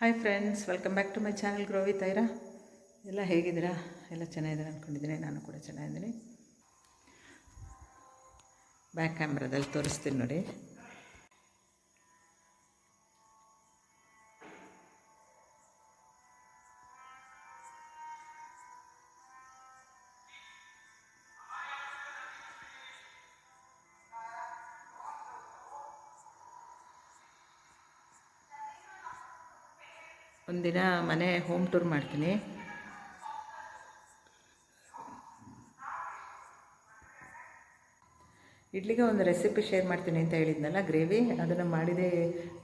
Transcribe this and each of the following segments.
Hi friends welcome back to my channel groovy Taira ಎಲ್ಲ ಹೇಗಿದ್ದೀರಾ? ಎಲ್ಲ ಚೆನ್ನಾಗಿದ್ದೀರಾ ಅಂದ್ಕೊಂಡಿದ್ದೀನಿ ನಾನು ಕೂಡ ಚೆನ್ನಾಗಿದ್ದೀನಿ. ಬ್ಯಾಕ್ ಕ್ಯಾಮ್ರಾದಲ್ಲಿ ತೋರಿಸ್ತೀನಿ ನೋಡಿ. ಒಂದಿನ ಮನೆ ಹೋಮ್ ಟೂರ್ ಮಾಡ್ತೀನಿ. ಇಡ್ಲಿಗೆ ಒಂದು ರೆಸಿಪಿ ಶೇರ್ ಮಾಡ್ತೀನಿ ಅಂತ ಹೇಳಿದ್ನಲ್ಲ, ಗ್ರೇವಿ? ಅದನ್ನು ಮಾಡಿದೆ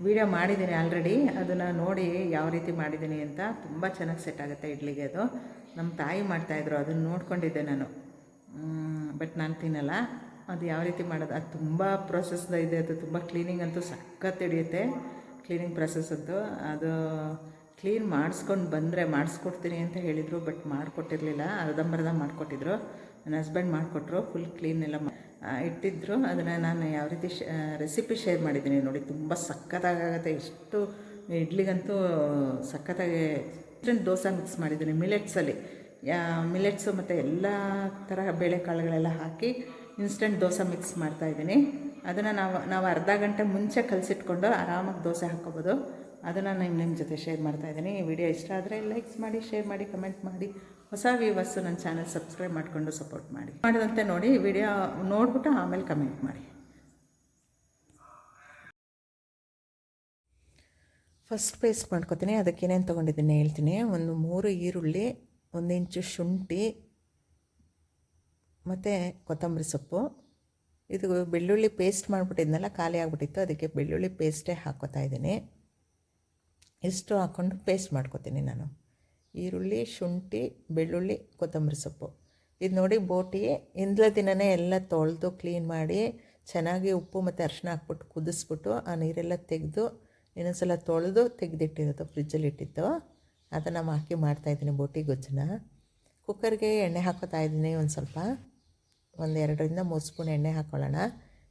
ವಿಡಿಯೋ ಮಾಡಿದ್ದೀನಿ ಆಲ್ರೆಡಿ ಅದನ್ನು ನೋಡಿ ಯಾವ ರೀತಿ ಮಾಡಿದ್ದೀನಿ ಅಂತ ತುಂಬ ಚೆನ್ನಾಗಿ ಸೆಟ್ ಆಗುತ್ತೆ ಇಡ್ಲಿಗೆ ಅದು. ನಮ್ಮ ತಾಯಿ ಮಾಡ್ತಾಯಿದ್ರು ಅದನ್ನು ನೋಡ್ಕೊಂಡಿದ್ದೆ ನಾನು. ಬಟ್ ನಾನು ತಿನ್ನಲ್ಲ. ಅದು ಯಾವ ರೀತಿ ಮಾಡೋದು? ಅದು ತುಂಬ ಪ್ರೊಸೆಸ್ದ ಇದೆ, ಅದು ತುಂಬ ಕ್ಲೀನಿಂಗ್ ಅಂತೂ ಸಖತ್ ಹಿಡಿಯುತ್ತೆ. ಕ್ಲೀನಿಂಗ್ ಪ್ರೊಸೆಸ್ ಅದು ಅದು ಕ್ಲೀನ್ ಮಾಡಿಸ್ಕೊಂಡು ಬಂದರೆ ಮಾಡಿಸ್ಕೊಡ್ತೀನಿ ಅಂತ ಹೇಳಿದರು ಬಟ್ ಮಾಡಿಕೊಟ್ಟಿರಲಿಲ್ಲ. ಅರ್ಧಂಬರ್ಧ ಮಾಡಿಕೊಟ್ಟಿದ್ರು. ನನ್ನ ಹಸ್ಬೆಂಡ್ ಮಾಡಿಕೊಟ್ರು ಫುಲ್ ಕ್ಲೀನ್ ಎಲ್ಲ ಇಟ್ಟಿದ್ರು. ಅದನ್ನು ನಾನು ಯಾವ ರೀತಿ ರೆಸಿಪಿ ಶೇರ್ ಮಾಡಿದ್ದೀನಿ ನೋಡಿ, ತುಂಬ ಸಖತ್ತಾಗುತ್ತೆ ಎಷ್ಟು ಇಡ್ಲಿಗಂತೂ ಸಖತ್ತಾಗಿ ಡಿಫ್ರೆಂಟ್ ದೋಸೆ ಮಿಕ್ಸ್ ಮಾಡಿದ್ದೀನಿ ಮಿಲೆಟ್ಸಲ್ಲಿ. ಮಿಲೆಟ್ಸು ಮತ್ತು ಎಲ್ಲ ಥರ ಬೇಳೆಕಾಳುಗಳೆಲ್ಲ ಹಾಕಿ ಇನ್ಸ್ಟೆಂಟ್ ದೋಸೆ ಮಿಕ್ಸ್ ಮಾಡ್ತಾಯಿದ್ದೀನಿ ಅದನ್ನು ನಾವು ನಾವು ಅರ್ಧ ಗಂಟೆ ಮುಂಚೆ ಕಲಸಿಟ್ಕೊಂಡು ಆರಾಮಾಗಿ ದೋಸೆ ಹಾಕ್ಕೋಬೋದು. ಅದನ್ನು ನಾನು ನಿಮ್ಮ ಜೊತೆ ಶೇರ್ ಮಾಡ್ತಾ ಇದ್ದೀನಿ. ಈ ವಿಡಿಯೋ ಇಷ್ಟ ಆದರೆ ಲೈಕ್ಸ್ ಮಾಡಿ ಶೇರ್ ಮಾಡಿ ಕಮೆಂಟ್ ಮಾಡಿ. ಹೊಸ ವ್ಯೂವರ್ಸು ನನ್ನ ಚಾನಲ್ ಸಬ್ಸ್ಕ್ರೈಬ್ ಮಾಡಿಕೊಂಡು ಸಪೋರ್ಟ್ ಮಾಡಿ. ಮಾಡಿದಂತೆ ನೋಡಿ ವಿಡಿಯೋ ನೋಡ್ಬಿಟ್ಟು ಆಮೇಲೆ ಕಮೆಂಟ್ ಮಾಡಿ. ಫಸ್ಟ್ ಪೇಸ್ಟ್ ಮಾಡ್ಕೊತೀನಿ. ಅದಕ್ಕೆ ಏನೇನು ತೊಗೊಂಡಿದ್ದೀನಿ ಹೇಳ್ತೀನಿ. ಒಂದು ಮೂರು ಈರುಳ್ಳಿ, ಒಂದು ಇಂಚು ಶುಂಠಿ, ಮತ್ತು ಕೊತ್ತಂಬರಿ ಸೊಪ್ಪು. ಇದು ಬೆಳ್ಳುಳ್ಳಿ ಪೇಸ್ಟ್ ಮಾಡಿಬಿಟ್ಟಿದ್ನಲ್ಲ, ಖಾಲಿ ಆಗಿಬಿಟ್ಟಿತ್ತು. ಅದಕ್ಕೆ ಬೆಳ್ಳುಳ್ಳಿ ಪೇಸ್ಟೇ ಹಾಕೋತಾ ಇದ್ದೀನಿ. ಇಷ್ಟು ಹಾಕ್ಕೊಂಡು ಪೇಸ್ಟ್ ಮಾಡ್ಕೊತೀನಿ ನಾನು. ಈರುಳ್ಳಿ, ಶುಂಠಿ, ಬೆಳ್ಳುಳ್ಳಿ, ಕೊತ್ತಂಬರಿ ಸೊಪ್ಪು. ಇದು ನೋಡಿ ಬೋಟಿ ಇಂದ್ಲ ದಿನನೇ ಎಲ್ಲ ತೊಳೆದು ಕ್ಲೀನ್ ಮಾಡಿ ಚೆನ್ನಾಗಿ ಉಪ್ಪು ಮತ್ತು ಅರಿಶಿನ ಹಾಕ್ಬಿಟ್ಟು ಕುದಿಸ್ಬಿಟ್ಟು ಆ ನೀರೆಲ್ಲ ತೆಗೆದು ಇನ್ನೊಂದ್ಸಲ ತೊಳೆದು ತೆಗೆದಿಟ್ಟಿರೋದು ಫ್ರಿಜ್ಜಲ್ಲಿ ಇಟ್ಟಿತ್ತು ಅದನ್ನು ಹಾಕಿ ಮಾಡ್ತಾಯಿದ್ದೀನಿ ಬೋಟಿ ಗೊಜ್ಜನ್ನ. ಕುಕ್ಕರ್ಗೆ ಎಣ್ಣೆ ಹಾಕೋತಾ ಇದ್ದೀನಿ ಒಂದು ಸ್ವಲ್ಪ. ಒಂದು ಎರಡರಿಂದ ಮೂರು ಸ್ಪೂನ್ ಎಣ್ಣೆ ಹಾಕ್ಕೊಳ್ಳೋಣ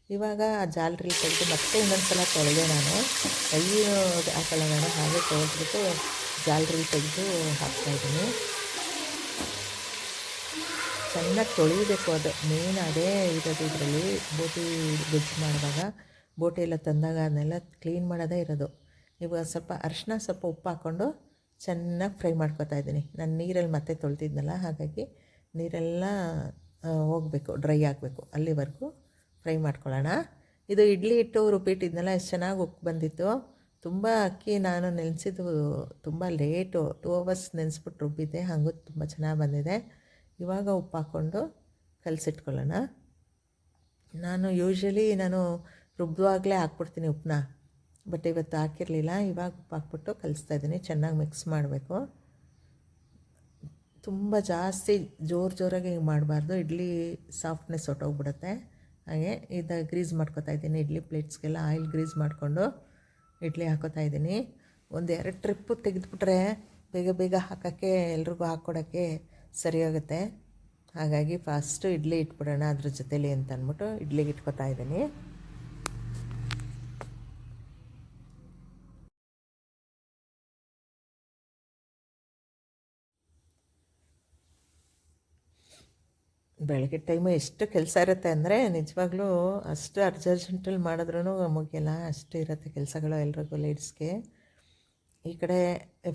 ಇವಾಗ ಆ ಜಾಲರಿ ತೆಗೆದು ಮತ್ತೆ ಇನ್ನೊಂದು ಸಲ ತೊಳೆದೆ ನಾನು. ಕೈ ನಾನು, ಹಾಗೆ ತೊಳೆದ್ಬಿಟ್ಟು ಜಾಲರಿ ತೆಗೆದು ಹಾಕ್ತಾಯಿದ್ದೀನಿ ಚೆನ್ನಾಗಿ ತೊಳಿಬೇಕು ಅದು. ಮೇನ್ ಅದೇ ಇರೋದು ಇದರಲ್ಲಿ. ಬೋಟಿ ಗೊಜ್ಜು ಮಾಡುವಾಗ, ಬೋಟಿ ಎಲ್ಲ ತಂದಾಗ ಅದನ್ನೆಲ್ಲ ಕ್ಲೀನ್ ಮಾಡೋದೇ ಇರೋದು. ಇವಾಗ ಸ್ವಲ್ಪ ಅರಿಶಿನ ಸ್ವಲ್ಪ ಉಪ್ಪು ಹಾಕ್ಕೊಂಡು ಚೆನ್ನಾಗಿ ಫ್ರೈ ಮಾಡ್ಕೊತಾ ಇದ್ದೀನಿ. ನಾನು ನೀರಲ್ಲಿ ಮತ್ತೆ ತೊಳ್ತಿದ್ನಲ್ಲ ಹಾಗಾಗಿ ನೀರೆಲ್ಲ ಹೋಗಬೇಕು, ಡ್ರೈ ಆಗಬೇಕು ಅಲ್ಲಿವರೆಗೂ. ಫ್ರೈ ಮಾಡ್ಕೊಳ್ಳೋಣ. ಇದು ಇಡ್ಲಿ ಹಿಟ್ಟು ರುಬ್ಬಿಟ್ಟಿದ್ನಲ್ಲ ಎಷ್ಟು ಚೆನ್ನಾಗಿ ಉಪ್ಪು ಬಂದಿತ್ತು. ತುಂಬ ಅಕ್ಕಿ ನಾನು ನೆನೆಸಿದ್ದು ತುಂಬ ಲೇಟು, ಟೂ ಅವರ್ಸ್ ನೆನೆಸ್ಬಿಟ್ಟು ರುಬ್ಬಿದ್ದೆ. ಹಾಗೂ ತುಂಬ ಚೆನ್ನಾಗಿ ಬಂದಿದೆ. ಇವಾಗ ಉಪ್ಪು ಹಾಕ್ಕೊಂಡು ಕಲಸಿಟ್ಕೊಳ್ಳೋಣ. ನಾನು ಯೂಶ್ವಲಿ ನಾನು ರುಬ್ಬುವಾಗಲೇ ಹಾಕ್ಬಿಡ್ತೀನಿ ಉಪ್ಪನ್ನ, ಬಟ್ ಇವತ್ತು ಹಾಕಿರಲಿಲ್ಲ. ಇವಾಗ ಉಪ್ಪು ಹಾಕ್ಬಿಟ್ಟು ಕಲಿಸ್ತಾ ಇದ್ದೀನಿ. ಚೆನ್ನಾಗಿ ಮಿಕ್ಸ್ ಮಾಡಬೇಕು. ತುಂಬ ಜಾಸ್ತಿ ಜೋರು ಜೋರಾಗಿ ಮಾಡಬಾರ್ದು. ಇಡ್ಲಿ ಸಾಫ್ಟ್ನೆಸ್ ಹೊಟ್ಟೋಗ್ಬಿಡುತ್ತೆ ಹಾಗೆ ಇದು ಗ್ರೀಸ್ ಮಾಡ್ಕೊತಾ ಇದ್ದೀನಿ. ಇಡ್ಲಿ ಪ್ಲೇಟ್ಸ್ಗೆಲ್ಲ ಆಯಿಲ್ ಗ್ರೀಸ್ ಮಾಡಿಕೊಂಡು ಇಡ್ಲಿ ಹಾಕೋತಾ ಇದ್ದೀನಿ. ಒಂದು ಎರಡು ಟ್ರಿಪ್ಪು ತೆಗೆದುಬಿಟ್ರೆ ಬೇಗ ಬೇಗ ಹಾಕೋಕ್ಕೆ ಎಲ್ರಿಗೂ ಹಾಕ್ಕೊಡೋಕ್ಕೆ ಸರಿಯಾಗುತ್ತೆ ಹಾಗಾಗಿ ಫಸ್ಟು ಇಡ್ಲಿ ಇಟ್ಬಿಡೋಣ ಅದ್ರ ಜೊತೇಲಿ ಅಂತ ಅಂದ್ಬಿಟ್ಟು ಇಡ್ಲಿಗೆ ಇಟ್ಕೋತಾ ಇದ್ದೀನಿ. ಬೆಳಗ್ಗೆ ಟೈಮು ಎಷ್ಟು ಕೆಲಸ ಇರುತ್ತೆ ಅಂದರೆ ನಿಜವಾಗ್ಲೂ ಅಷ್ಟು ಅರ್ಜೆಂಟಲ್ಲಿ ಮಾಡಿದ್ರೂ ಮುಗಿಯಲ್ಲ, ಅಷ್ಟು ಇರುತ್ತೆ ಕೆಲಸಗಳು ಎಲ್ರಿಗೂ ಲೇಡ್ಸ್ಗೆ ಈ ಕಡೆ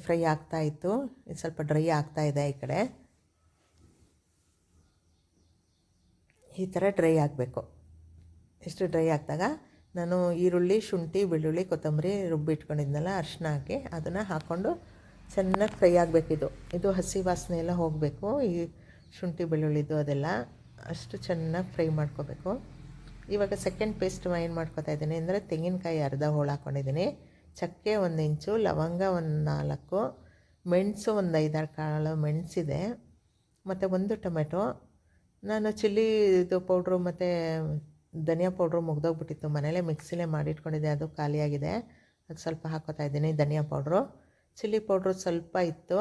ಫ್ರೈ ಆಗ್ತಾ ಇತ್ತು ಇದು ಸ್ವಲ್ಪ ಡ್ರೈ ಆಗ್ತಾ ಇದೆ ಈ ಕಡೆ. ಈ ಥರ ಡ್ರೈ ಆಗಬೇಕು. ಇಷ್ಟು ಡ್ರೈ ಆಗಿದಾಗ ನಾನು ಈರುಳ್ಳಿ, ಶುಂಠಿ, ಬೆಳ್ಳುಳ್ಳಿ, ಕೊತ್ತಂಬರಿ ರುಬ್ಬಿಟ್ಕೊಂಡಿದ್ನಲ್ಲ ಅರಿಶಿನ ಹಾಕಿ, ಅದನ್ನು ಹಾಕ್ಕೊಂಡು ಚೆನ್ನಾಗಿ ಫ್ರೈ ಆಗಬೇಕಿದು ಇದು ಹಸಿ ವಾಸನೆ ಎಲ್ಲ ಹೋಗಬೇಕು. ಈ ಶುಂಠಿ ಬೆಳ್ಳುಳ್ಳಿದು ಅದೆಲ್ಲ ಅಷ್ಟು ಚೆನ್ನಾಗಿ ಫ್ರೈ ಮಾಡ್ಕೋಬೇಕು. ಇವಾಗ ಸೆಕೆಂಡ್ ಪೇಸ್ಟ್ ಏನು ಮಾಡ್ಕೊತಾ ಇದ್ದೀನಿ ಅಂದರೆ ತೆಂಗಿನಕಾಯಿ ಅರ್ಧ ಹೋಳು ಹಾಕ್ಕೊಂಡಿದ್ದೀನಿ ಚಕ್ಕೆ ಒಂದು ಇಂಚು, ಲವಂಗ ಒಂದು ನಾಲ್ಕು, ಮೆಣಸು ಒಂದು ಐದಾರು ಕಾಳು ಮೆಣಸಿದೆ. ಮತ್ತು ಒಂದು ಟೊಮೆಟೊ. ನಾನು ಚಿಲ್ಲಿ ಇದು ಪೌಡ್ರು ಮತ್ತು ಧನಿಯಾ ಪೌಡ್ರು ಮುಗ್ದೋಗ್ಬಿಟ್ಟಿತ್ತು. ಮನೇಲೇ ಮಿಕ್ಸಿಲೇ ಮಾಡಿಟ್ಕೊಂಡಿದ್ದೆ, ಅದು ಖಾಲಿಯಾಗಿದೆ. ಅದು ಸ್ವಲ್ಪ ಹಾಕೋತಾ ಇದ್ದೀನಿ ಧನಿಯಾ ಪೌಡ್ರು. ಚಿಲ್ಲಿ ಪೌಡ್ರು ಸ್ವಲ್ಪ ಇತ್ತು.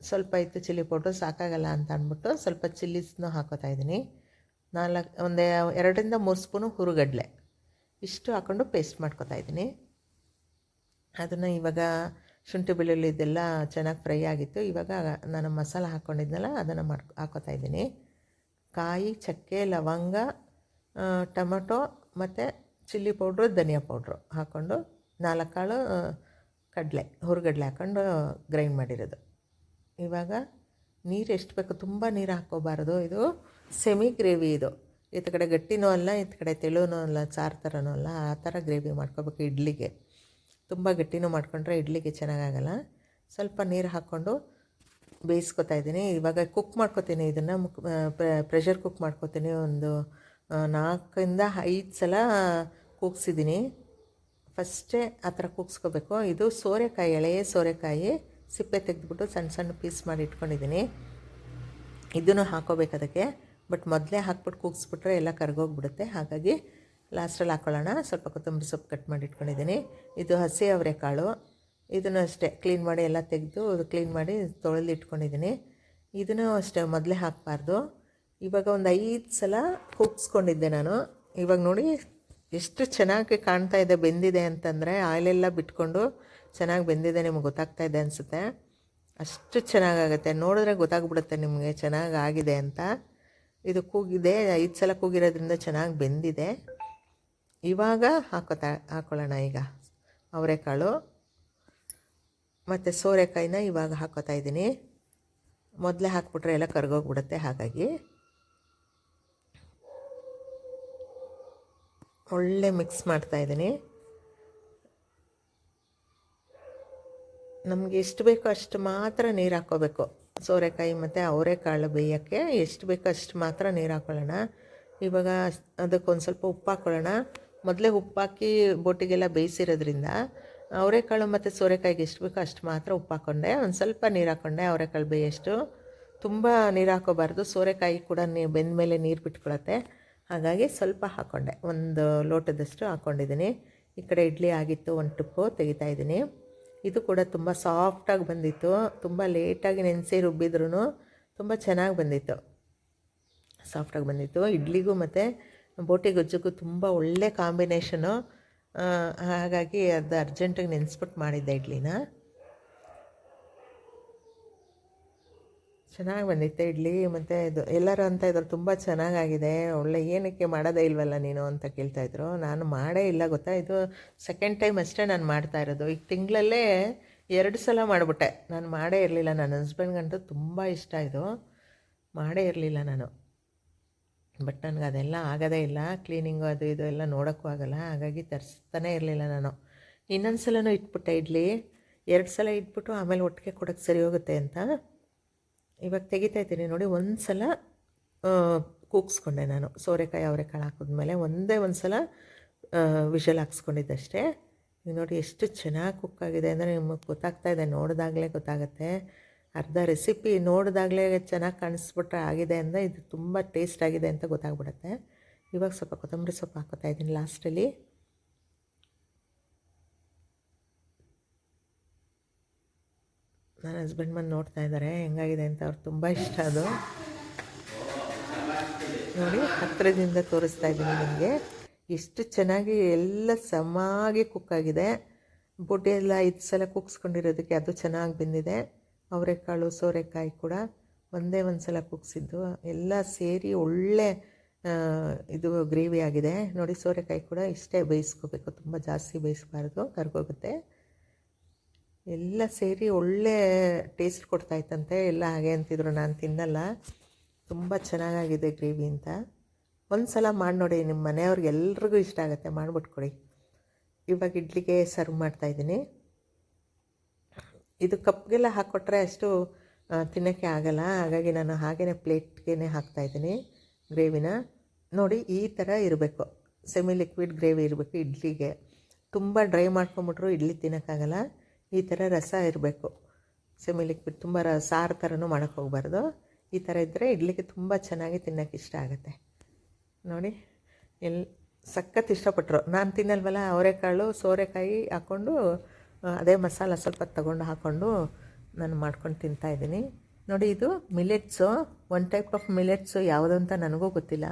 ಸ್ವಲ್ಪ ಇತ್ತು ಚಿಲ್ಲಿ ಪೌಡ್ರ್, ಸಾಕಾಗಲ್ಲ ಅಂತ ಅಂದ್ಬಿಟ್ಟು ಸ್ವಲ್ಪ ಚಿಲ್ಲಿಸ್ನೂ ಹಾಕೋತಾ ಇದ್ದೀನಿ. ನಾಲ್ಕು, ಒಂದು, ಎರಡರಿಂದ ಮೂರು ಸ್ಪೂನು ಹುರುಗಡ್ಲೆ. ಇಷ್ಟು ಹಾಕ್ಕೊಂಡು ಪೇಸ್ಟ್ ಮಾಡ್ಕೊತಾ ಇದ್ದೀನಿ. ಅದನ್ನು ಇವಾಗ ಶುಂಠಿ ಬೆಳ್ಳುಳ್ಳಿ ಇದೆಲ್ಲ ಚೆನ್ನಾಗಿ ಫ್ರೈ ಆಗಿತ್ತು. ಇವಾಗ ನಾನು ಮಸಾಲ ಹಾಕ್ಕೊಂಡಿದ್ನಲ್ಲ ಅದನ್ನು ಮಾಡ್ಕೊ ಹಾಕೋತಾ ಇದ್ದೀನಿ. ಕಾಯಿ, ಚಕ್ಕೆ, ಲವಂಗ ಟೊಮೊಟೊ ಮತ್ತು ಚಿಲ್ಲಿ ಪೌಡ್ರು, ಧನಿಯಾ ಪೌಡ್ರು ಹಾಕ್ಕೊಂಡು ನಾಲ್ಕು ಕಾಳು ಕಡಲೆ, ಹುರುಗಡ್ಲೆ ಹಾಕ್ಕೊಂಡು ಗ್ರೈಂಡ್ ಮಾಡಿರೋದು. ಇವಾಗ ನೀರು ಎಷ್ಟು ಬೇಕು ತುಂಬ ನೀರು ಹಾಕ್ಕೋಬಾರ್ದು ಇದು ಸೆಮಿ ಗ್ರೇವಿ ಇದು. ಈತ ಕಡೆ ಗಟ್ಟಿನೂ ಅಲ್ಲ ಈತ ಕಡೆ ತೆಳುನೂ ಅಲ್ಲ, ಸಾರು ಥರನೂ ಅಲ್ಲ, ಆ ಥರ ಗ್ರೇವಿ ಮಾಡ್ಕೋಬೇಕು ಇಡ್ಲಿಗೆ. ತುಂಬ ಗಟ್ಟಿನೂ ಮಾಡ್ಕೊಂಡ್ರೆ ಇಡ್ಲಿಗೆ ಚೆನ್ನಾಗಾಗಲ್ಲ. ಸ್ವಲ್ಪ ನೀರು ಹಾಕ್ಕೊಂಡು ಬೇಯಿಸ್ಕೊತಾ ಇದ್ದೀನಿ. ಇವಾಗ ಕುಕ್ ಮಾಡ್ಕೊತೀನಿ ಇದನ್ನು. ಮುಕ್ ಪ್ರೆಷರ್ ಕುಕ್ ಮಾಡ್ಕೊತೀನಿ. ಒಂದು ನಾಲ್ಕರಿಂದ ಐದು ಸಲ ಕೂಗ್ಸಿದ್ದೀನಿ. ಫಸ್ಟೇ ಆ ಥರ ಕೂಗ್ಸ್ಕೋಬೇಕು. ಇದು ಸೋರೆಕಾಯಿ, ಎಳೆಯ ಸೋರೆಕಾಯಿ. ಸಿಪ್ಪೆ ತೆಗೆದ್ಬಿಟ್ಟು ಸಣ್ಣ ಸಣ್ಣ ಪೀಸ್ ಮಾಡಿ ಇಟ್ಕೊಂಡಿದ್ದೀನಿ. ಇದನ್ನು ಹಾಕೋಬೇಕು ಅದಕ್ಕೆ. ಬಟ್ ಮೊದಲೇ ಹಾಕ್ಬಿಟ್ಟು ಕೂಗಿಸ್ಬಿಟ್ರೆ ಎಲ್ಲ ಕರ್ಗೋಗ್ಬಿಡುತ್ತೆ. ಹಾಗಾಗಿ ಲಾಸ್ಟಲ್ಲಿ ಹಾಕ್ಕೊಳ್ಳೋಣ ಸ್ವಲ್ಪ ಕೊತ್ತಂಬರಿ ಸೊಪ್ಪು ಕಟ್ ಮಾಡಿ ಇಟ್ಕೊಂಡಿದ್ದೀನಿ. ಇದು ಹಸಿ ಅವರೆಕಾಳು ಇದನ್ನು ಅಷ್ಟೇ ಕ್ಲೀನ್ ಮಾಡಿ ಎಲ್ಲ ತೆಗೆದು ಕ್ಲೀನ್ ಮಾಡಿ ತೊಳೆದು ಇಟ್ಕೊಂಡಿದ್ದೀನಿ. ಇದನ್ನು ಅಷ್ಟೇ ಮೊದಲೇ ಹಾಕಬಾರ್ದು. ಇವಾಗ ಒಂದು ಐದು ಸಲ ಕೂಗಿಸ್ಕೊಂಡಿದ್ದೆ ನಾನು. ಇವಾಗ ನೋಡಿ ಎಷ್ಟು ಚೆನ್ನಾಗಿ ಕಾಣ್ತಾ ಇದೆ, ಬೆಂದಿದೆ ಅಂತಂದರೆ ಆಯಿಲೆಲ್ಲ ಬಿಟ್ಕೊಂಡು ಚೆನ್ನಾಗಿ ಬೆಂದಿದೆ, ನಿಮ್ಗೆ ಗೊತ್ತಾಗ್ತಾ ಇದೆ ಅನಿಸುತ್ತೆ? ಅಷ್ಟು ಚೆನ್ನಾಗಾಗುತ್ತೆ. ನೋಡಿದ್ರೆ ಗೊತ್ತಾಗ್ಬಿಡುತ್ತೆ ನಿಮಗೆ ಚೆನ್ನಾಗಿ ಆಗಿದೆ ಅಂತ. ಇದು ಕೂಗಿದೆ, ಐದು ಸಲ ಕೂಗಿರೋದ್ರಿಂದ ಚೆನ್ನಾಗಿ ಬೆಂದಿದೆ. ಇವಾಗ ಹಾಕೋತಾ, ಹಾಕೊಳ್ಳೋಣ ಈಗ. ಅವರೆಕಾಳು. ಮತ್ತು ಸೋರೆಕಾಯಿನ ಇವಾಗ ಹಾಕೋತಾ ಇದ್ದೀನಿ. ಮೊದಲೇ ಹಾಕ್ಬಿಟ್ರೆ ಎಲ್ಲ ಕರ್ಗೋಗ್ಬಿಡುತ್ತೆ ಹಾಗಾಗಿ. ಒಳ್ಳೆ ಮಿಕ್ಸ್ ಮಾಡ್ತಾ ಇದ್ದೀನಿ ನಮಗೆ ಎಷ್ಟು ಬೇಕೋ ಅಷ್ಟು ಮಾತ್ರ ನೀರು ಹಾಕ್ಕೋಬೇಕು ಸೋರೆಕಾಯಿ ಮತ್ತು ಅವರೆಕಾಳು ಬೇಯೋಕ್ಕೆ ಎಷ್ಟು ಬೇಕೋ ಅಷ್ಟು ಮಾತ್ರ ನೀರು ಹಾಕ್ಕೊಳ್ಳೋಣ ಇವಾಗ ಅದಕ್ಕೊಂದು ಸ್ವಲ್ಪ ಉಪ್ಪು ಹಾಕ್ಕೊಳ್ಳೋಣ ಮೊದಲೇ ಉಪ್ಪು ಹಾಕಿ ಬೋಟಿಗೆಲ್ಲ ಬೇಯಿಸಿರೋದ್ರಿಂದ ಅವರೆಕಾಳು ಮತ್ತು ಸೋರೆಕಾಯಿಗೆ ಎಷ್ಟು ಬೇಕೋ ಅಷ್ಟು ಮಾತ್ರ ಉಪ್ಪು ಹಾಕ್ಕೊಂಡೆ ಒಂದು ಸ್ವಲ್ಪ ನೀರು ಹಾಕ್ಕೊಂಡೆ ಅವರೆಕಾಳು ಬೇಯೋಷ್ಟು. ತುಂಬ ನೀರು ಹಾಕೋಬಾರ್ದು. ಸೋರೆಕಾಯಿ ಕೂಡ ನೀ ಬೆಂದ ಮೇಲೆ ನೀರು ಬಿಟ್ಕೊಳತ್ತೆ. ಹಾಗಾಗಿ ಸ್ವಲ್ಪ ಹಾಕ್ಕೊಂಡೆ ಒಂದು ಲೋಟದಷ್ಟು ಹಾಕ್ಕೊಂಡಿದ್ದೀನಿ ಈ ಕಡೆ ಇಡ್ಲಿ ಆಗಿತ್ತು, ಒಂದು ಟುಪ್ಪು ತೆಗಿತಾ ಇದ್ದೀನಿ. ಇದು ಕೂಡ ತುಂಬ ಸಾಫ್ಟಾಗಿ ಬಂದಿತ್ತು. ತುಂಬ ಲೇಟಾಗಿ ನೆನೆಸಿ ರುಬ್ಬಿದ್ರೂ ತುಂಬ ಚೆನ್ನಾಗಿ ಬಂದಿತ್ತು. ಸಾಫ್ಟಾಗಿ ಬಂದಿತ್ತು. ಇಡ್ಲಿಗೂ ಮತ್ತು ಬೋಟಿ ಗೊಜ್ಜುಗೂ ತುಂಬ ಒಳ್ಳೆ ಕಾಂಬಿನೇಷನು ಹಾಗಾಗಿ ಅದು ಅರ್ಜೆಂಟಾಗಿ ನೆನೆಸ್ಬಿಟ್ಟು ಮಾಡಿದ್ದೆ ಇಡ್ಲಿನ. ಚೆನ್ನಾಗಿ ಬಂದಿತ್ತು ಇಡ್ಲಿ ಮತ್ತು ಇದು ಎಲ್ಲರೂ ಅಂತ ಇದ್ರು ತುಂಬ ಚೆನ್ನಾಗಾಗಿದೆ. ಒಳ್ಳೆ ಏನಕ್ಕೆ ಮಾಡೋದೇ ಇಲ್ವಲ್ಲ ನೀನು ಅಂತ ಕೇಳ್ತಾಯಿದ್ರು ನಾನು ಮಾಡೇ ಇಲ್ಲ ಗೊತ್ತಾ? ಇದು ಸೆಕೆಂಡ್ ಟೈಮ್ ಅಷ್ಟೇ ನಾನು ಮಾಡ್ತಾ ಇರೋದು. ಈಗ ತಿಂಗಳಲ್ಲೇ ಎರಡು ಸಲ ಮಾಡಿಬಿಟ್ಟೆ. ನಾನು ಮಾಡೇ ಇರಲಿಲ್ಲ. ನನ್ನ ಹಸ್ಬೆಂಡ್ಗಂತೂ ತುಂಬ ಇಷ್ಟ ಇದು. ಮಾಡೇ ಇರಲಿಲ್ಲ ನಾನು. ಬಟ್ ನನಗೆ ಅದೆಲ್ಲ ಆಗೋದೇ ಇಲ್ಲ. ಕ್ಲೀನಿಂಗು ಅದು ಇದು ಎಲ್ಲ ನೋಡೋಕ್ಕೂ ಆಗಲ್ಲ. ಹಾಗಾಗಿ ತರಿಸ್ತಾನೇ ಇರಲಿಲ್ಲ ನಾನು. ಇನ್ನೊಂದು ಸಲನೂ ಇಟ್ಬಿಟ್ಟೆ ಇಡ್ಲಿ. ಎರಡು ಸಲ ಇಟ್ಬಿಟ್ಟು ಆಮೇಲೆ ಒಟ್ಟಿಗೆ ಕೊಡೋಕ್ಕೆ ಸರಿ ಹೋಗುತ್ತೆ ಅಂತ. ಇವಾಗ ತೆಗಿತಾ ಇದ್ದೀನಿ. ನೋಡಿ ಒಂದು ಸಲ ಕೂಗಿಸ್ಕೊಂಡೆ ನಾನು. ಸೋರೆಕಾಯಿ, ಅವರೆಕಾಳು ಹಾಕಿದ್ಮೇಲೆ ಒಂದೇ ಒಂದು ಸಲ ವಿಷಲ್ ಹಾಕ್ಸ್ಕೊಂಡಿದ್ದಷ್ಟೇ. ಈಗ ನೋಡಿ, ಎಷ್ಟು ಚೆನ್ನಾಗಿ ಕುಕ್ ಆಗಿದೆ. ಅಂದರೆ ನಿಮಗೆ ಗೊತ್ತಾಗ್ತಾ ಇದೆ, ನೋಡಿದಾಗಲೇ ಗೊತ್ತಾಗುತ್ತೆ. ಅರ್ಧ ರೆಸಿಪಿ ನೋಡಿದಾಗಲೇ ಚೆನ್ನಾಗಿ ಕಾಣಿಸ್ಬಿಟ್ರೆ ಆಗಿದೆ ಅಂದರೆ ಇದು ತುಂಬ ಟೇಸ್ಟ್ ಆಗಿದೆ ಅಂತ ಗೊತ್ತಾಗ್ಬಿಡುತ್ತೆ. ಇವಾಗ ಸ್ವಲ್ಪ ಕೊತ್ತಂಬರಿ ಸೊಪ್ಪು ಹಾಕೋತಾ ಇದ್ದೀನಿ ಲಾಸ್ಟಲ್ಲಿ ನನ್ನ ಹಸ್ಬೆಂಡ್ ಬಂದು ನೋಡ್ತಾ ಇದ್ದಾರೆ ಹೆಂಗಾಗಿದೆ ಅಂತ ಅವ್ರು ತುಂಬ ಇಷ್ಟ ಅದು. ನೋಡಿ ಹತ್ತಿರದಿಂದ ತೋರಿಸ್ತಾ ಇದ್ದೀನಿ ನಿಮಗೆ. ಎಷ್ಟು ಚೆನ್ನಾಗಿ ಎಲ್ಲ ಸಮಾಗಿ ಕುಕ್ ಆಗಿದೆ. ಬೊಡ್ಡೆ ಎಲ್ಲ ಐದು ಸಲ ಕುಗ್ಸ್ಕೊಂಡಿರೋದಕ್ಕೆ ಅದು ಚೆನ್ನಾಗಿ ಬಂದಿದೆ. ಅವರೆಕಾಳು, ಸೋರೆಕಾಯಿ ಕೂಡ ಒಂದೇ ಒಂದು ಸಲ ಕುಗ್ಸಿದ್ದು. ಎಲ್ಲ ಸೇರಿ ಒಳ್ಳೆ ಇದು ಗ್ರೇವಿ ಆಗಿದೆ. ನೋಡಿ, ಸೋರೆಕಾಯಿ ಕೂಡ ಇಷ್ಟೇ ಬೇಯಿಸ್ಕೋಬೇಕು. ತುಂಬ ಜಾಸ್ತಿ ಬೇಯಿಸ್ಬಾರ್ದು, ಕರ್ಗೋಗುತ್ತೆ. ಎಲ್ಲ ಸೇರಿ ಒಳ್ಳೆ ಟೇಸ್ಟ್ ಕೊಡ್ತಾಯಿತ್ತಂತೆ ಎಲ್ಲ ಹಾಗೆ ಅಂತಿದ್ರು, ನಾನು ತಿನ್ನಲ್ಲ ತುಂಬ ಚೆನ್ನಾಗಾಗಿದೆ ಗ್ರೇವಿ ಅಂತ. ಒಂದು ಸಲ ಮಾಡಿ ನೋಡಿ ನಿಮ್ಮ ಮನೆಯವ್ರಿಗೆ ಎಲ್ರಿಗೂ ಇಷ್ಟ ಆಗುತ್ತೆ. ಮಾಡಿಬಿಟ್ಟು ಕೊಡಿ. ಇವಾಗ ಇಡ್ಲಿಗೆ ಸರ್ವ್ ಮಾಡ್ತಾಯಿದ್ದೀನಿ ಇದು ಕಪ್ಗೆಲ್ಲ ಹಾಕ್ಕೊಟ್ರೆ ಅಷ್ಟು ತಿನ್ನೋಕ್ಕೆ ಆಗಲ್ಲ. ಹಾಗಾಗಿ ನಾನು ಹಾಗೇ ಪ್ಲೇಟ್ಗೆ ಹಾಕ್ತಾಯಿದ್ದೀನಿ ಗ್ರೇವಿನ. ನೋಡಿ, ಈ ಥರ ಇರಬೇಕು. ಸೆಮಿ ಲಿಕ್ವಿಡ್ ಗ್ರೇವಿ ಇರಬೇಕು ಇಡ್ಲಿಗೆ. ತುಂಬ ಡ್ರೈ ಮಾಡ್ಕೊಂಬಿಟ್ರು ಇಡ್ಲಿ ತಿನ್ನೋಕ್ಕಾಗಲ್ಲ. ಈ ಥರ ರಸ ಇರಬೇಕು. ಸೆಮಿ ಲಿಕ್ವಿಡ್ ತುಂಬ ರ, ಸಾರು ಥರನೂ ಮಾಡೋಕ್ಕೆ ಹೋಗಬಾರ್ದು. ಈ ಥರ ಇದ್ದರೆ ಇಡ್ಲಿಕ್ಕೆ ತುಂಬ ಚೆನ್ನಾಗಿ ತಿನ್ನೋಕ್ಕೆ ಇಷ್ಟ ಆಗುತ್ತೆ. ನೋಡಿ, ಎಲ್, ಸಖತ್ ಇಷ್ಟಪಟ್ಟರು ನಾನು ತಿನ್ನಲ್ವಲ್ಲ, ಅವರೆಕಾಳು, ಸೋರೆಕಾಯಿ ಹಾಕ್ಕೊಂಡು ಅದೇ ಮಸಾಲ ಸ್ವಲ್ಪ ತಗೊಂಡು ಹಾಕ್ಕೊಂಡು ನಾನು ಮಾಡ್ಕೊಂಡು ತಿಂತಾಯಿದ್ದೀನಿ ನೋಡಿ, ಇದು millets, one type of millets ಯಾವುದು ಅಂತ ನನಗೂ ಗೊತ್ತಿಲ್ಲ.